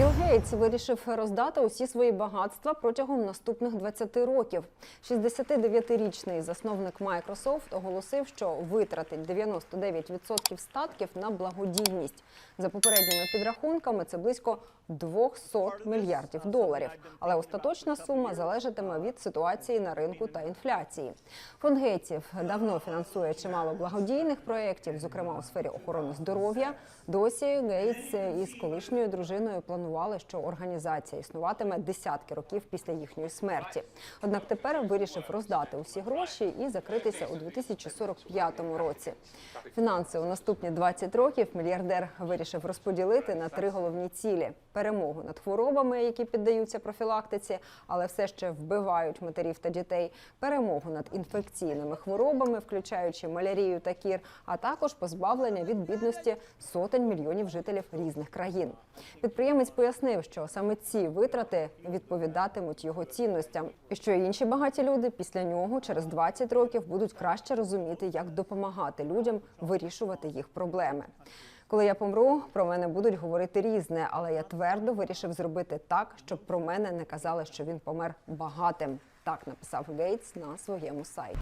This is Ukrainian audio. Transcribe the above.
Білл Гейтс вирішив роздати усі свої багатства протягом наступних 20 років. 69-річний засновник Microsoft оголосив, що витратить 99% статків на благодійність. За попередніми підрахунками, це близько 200 мільярдів доларів. Але остаточна сума залежатиме від ситуації на ринку та інфляції. Фонд Гейтсів давно фінансує чимало благодійних проєктів, зокрема у сфері охорони здоров'я. Досі Гейтс із колишньою дружиною планували, що організація існуватиме десятки років після їхньої смерті. Однак тепер вирішив роздати усі гроші і закритися у 2045 році. Фінанси у наступні 20 років мільярдер вирішив розподілити на три головні цілі: перемогу над хворобами, які піддаються профілактиці, але все ще вбивають матерів та дітей, перемогу над інфекційними хворобами, включаючи малярію та кір, а також позбавлення від бідності сотень мільйонів жителів різних країн. Підприємець пояснив, що саме ці витрати відповідатимуть його цінностям, і що інші багаті люди після нього через 20 років будуть краще розуміти, як допомагати людям вирішувати їх проблеми. Коли я помру, про мене будуть говорити різне, але я твердо вирішив зробити так, щоб про мене не казали, що він помер багатим. Так написав Гейтс на своєму сайті.